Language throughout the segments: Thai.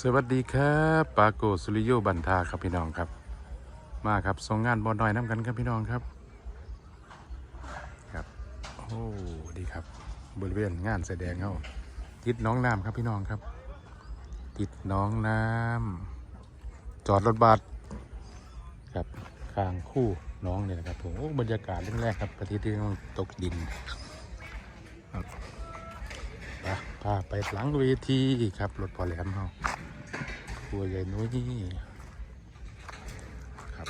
สวัสดีครับปาโกสุริโยบันทาครับพี่น้องครับ มาครับส่งงานบอลน้อยน้ำกันครับพี่น้องครับครับโอ้ดีครับบริเวณงานแสดงเขาติดน้องน้ำครับพี่น้องครับ ติดน้องน้ำจอดรถบัสครับข้างคู่น้องเนี่ยนะครับผมโอ้บรรยากาศแรกๆครับประเทศที่ต้องตกดิน พาไปหลังเวทีครับรถพอแหลมเขาคัวใหญ่นุ้ยครับ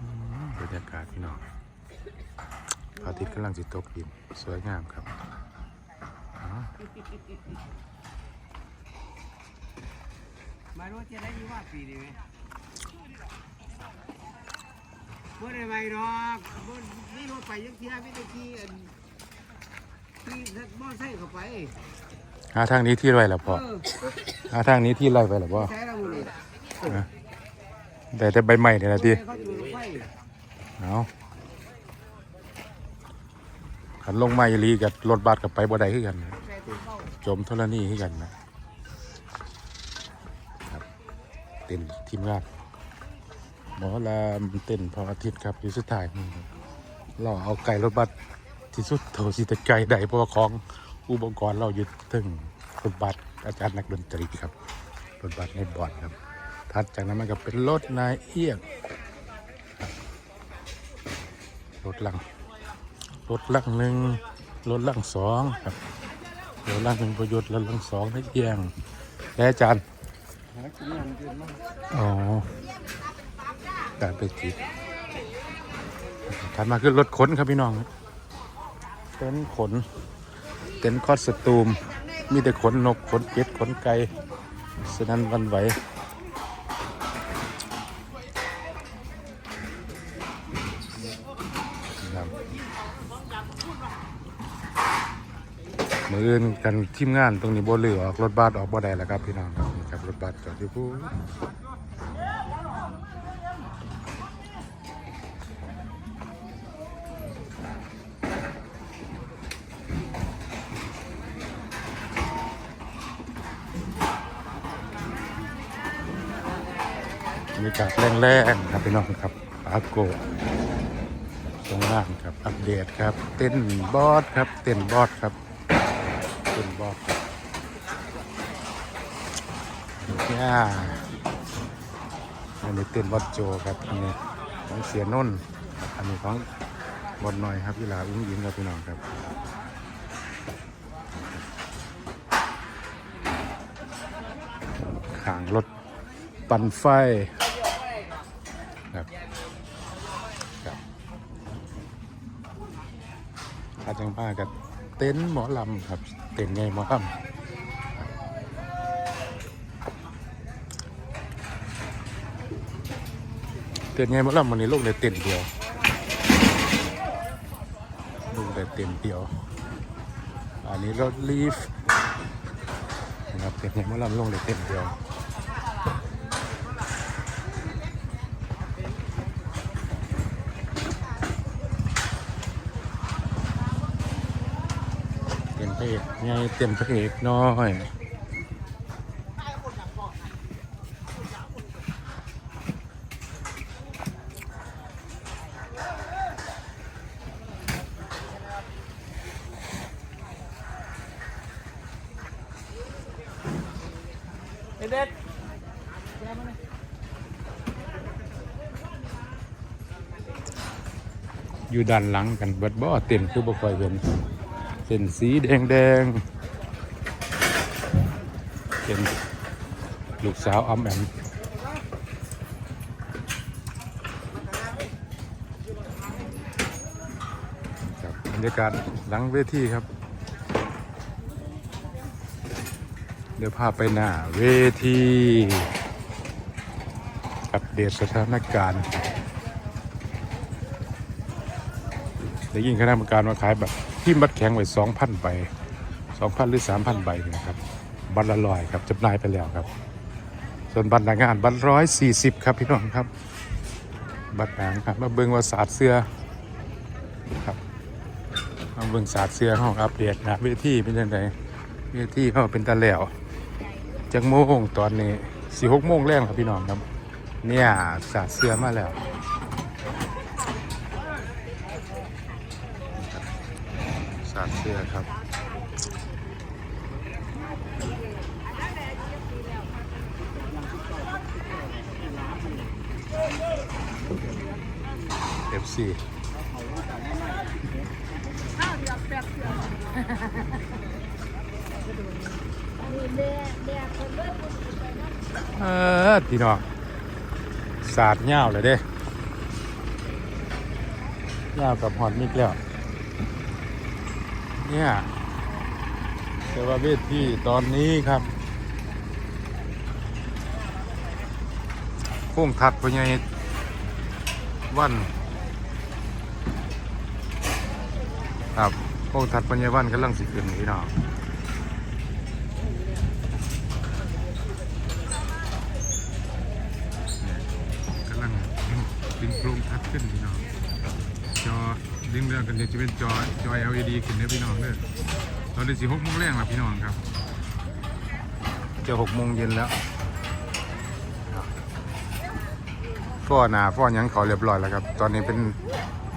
อืมบรรยากาศพี่น้องพระอาทิตย์กำลังจะตกดินสวยงามครับมายว่าจะได้ยี่ว่าปีดีไหมบ่ได้ไปหรอกบ่นี่รถไปยังเที่ยไม่ได้ขี่ อันขี่มอไซค์เข้าไปหาทางนี้ที่ไรล่ะพ่อเออหาทางนี้ที่ไรไปล่ะพ่อใช้แล้วมึงนี่แต่แต่ใบใหม่เนี่ยนะทีเขาอยู่รถไฟเอาขันลงมาอีหลีกับรถบัสกับไปบ่ได้คือกันนะใช้ตัวเข้าจมเท่านี้คือกันนะครับเต้นทีมงานหมอลามเต้นพออาทิตย์ครับอยู่สุดท้ายนี่ครับเราเอาไก่รถบัส ที่สุดโถสิแต่ไก่ใดเพราะว่าของอุปกรณ์เราอยู่ถึงรถบัสอาจารย์นักดนตรีครับรถบัสในบอดครับ ถัดจากนั้นมันก็เป็นรถนายเอี้ยงรถลังรถลังหนึ่งรถลังสองครับรถลังหนึ่งประโยชน์รถลังสองให้เอียงและอาจารย์อ๋อการไปจิตถัดมาคือรถขนครับพี่น้อง เต็นขน เต็นคอสตูม มีแต่ขนนกขนเป็ดขนไก่สนั้นวันไหวมืออื่นกันทีมงานตรงนี้บ่เหลือออกรถบัสออกบ่ได้แล้วครับพี่น้องครับนี่ครับรถบัสจอดอยู่พู รยากาศแรงๆครับพี่น้องครับปาโกตรงล่างครับอัปเดตครับ เต้นบอสครับเต้นบอสครับเต้นบอสย่าอันนี้เต้นบอสโจครับอันนี้ของเสียนนท์ครับอันนี้ของบอลหน่อยครับพี่ลาอุ้งยิงครับพี่น้องครับขางรถปั่นไฟ เต็นท์หมอลำครับ เต็นท์ไงหมอลำเต็นท์ไงหมอลำวันนี้ลูกในเต็นท์เดียวลูกในเต็นท์เดียว อันนี้รถลีฟนะครับเต็นท์ไงหมอลำลงในเต็นท์เดียว พระเอกไงเต็มพระเอกน้อยอยู่ด้านหลังกันเบิดบ่เต็มคือบ่ค่อยเห็น เส้นสีแดงแดงเป็นลูกสาวอมแอมครับบรรยากาศหลังเวทีครับ เดี๋ยวพาไปหน้าเวทีอัปเดตสถานการณ์ได้ยินคณะกรรมการมาขายแบบ ที่บัตรแข็งไว้สองพันใบสองพันหรือสามพันใบเนี่ยนะครับบัตรละร้อยครับจำหน่ายไปแล้วครับ ส่วนบัตรหนางานบัตรร้อยสี่สิบครับพี่น้องครับ บัตรหนังครับมาเบิ่งว่าศาสตร์เสื้อครับมาเบิ่งศาสตร์เสื้อห้องอัปเดตนะเวทีเป็นยังไงเวทีเขาเป็นตะแล้วจากโมงตอนนี้สี่หกโมงแรงครับพี่น้องครับ เนี่ยสาดเสื้อมาแล้วสาดเสื้อครับเอฟซีเออพี่น้องสาดเงาเลยเด้เงากับหอดมิกแล้ว เนี่ยแต่ว่าเวทีตอนนี้ครับพุ่งทัดพญายวันครับพวกทัดปัญญาวันกำลังสิขึ้นพี่น้องเนี่ยกำลังดึงโครงทัดขึ้นพี่น้อง ดึงเรื่องกันเดียวจะเป็นจอจอ LED ขึ้นเด้อพี่น้องเด้อตอนนี้สี่หกโมงแรงแล้วพี่น้องครับ จะหกโมงเย็นแล้วฟ้อหนาฟ้อหยังเขาเรียบร้อยแล้วครับ ตอนนี้เป็น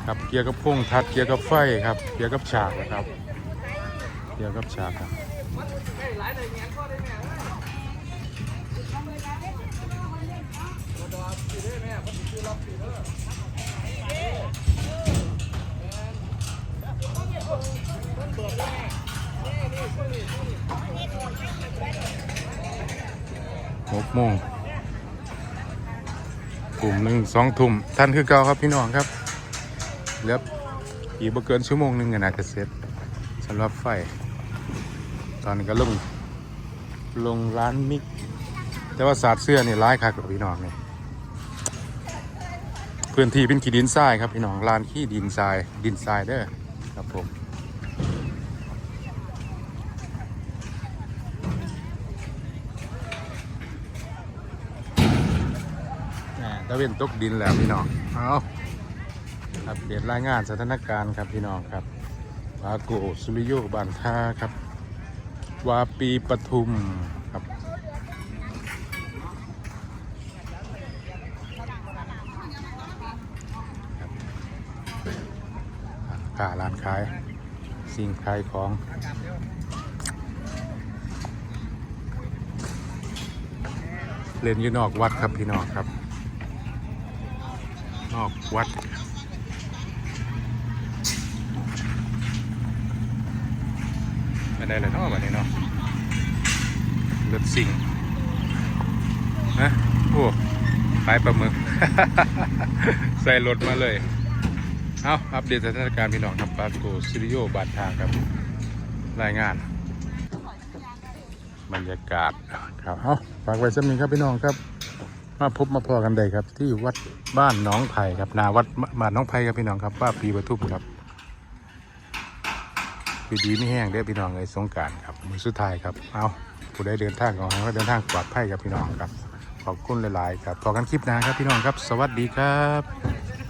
ครับเกียร์กับพุ่งทัดเกียร์กับไฟครับเกียร์กับฉากนะครับเกียร์กับฉากครับ หกโมงกลุ่มหนึ่งสองทุ่มท่านคือเก่าครับพี่น้องครับเหลืออีกบ่เกินชั่วโมงหนึ่งก็น่าจะเสร็จสำหรับไฟ ตอนนี้ก็ลงลงร้านมิก แต่ว่าสาดเสื้อนี่ร้ายคักกว่าพี่น้องเนี่ยพื้นที่เป็นขี้ดินทรายครับพี่น้องลานขี้ดินทรายดินทรายเด้อครับผมแหม่ ตะเวนตกดินแล้วพี่น้องเอาอัปเดตรายงานสถานการณ์ครับพี่น้องครับวาโกสุริโยบานท่าครับวาปีปทุมครับค่าร้านขาย สิ่งขายของเล่นอยู่นอกวัดครับพี่น้องครับ อกวัดไม่ได้เลยเนาะวันนี้เนาะรถสิงนะโอ้ขายปลาหมึก ใส่รถมาเลย เอาอัปเดตสถานการณ์พี่น้องครับปาโกซิริโยบาดทางครับ รายงาน บรรยากาศครับเอาฝากไว้สักนิดครับพี่น้องครับ มาพบมาพอกันได้ครับ ที่วัดบ้านน้องไผ่ครับนาวัดบ้านน้องไผ่ครับพี่น้องครับว่าปีปทุมครับอยู่ดีไม่แห้งได้อพี่น้องเลยสงการครับมือสุดท้ายครับเอาผู้ได้เดินทางของเราเดินทางปลอดภัยครับพี่น้องครับขอบคุณหลาย ๆ ครับพอกันคลิปนะครับพี่น้องครับ สวัสดีครับ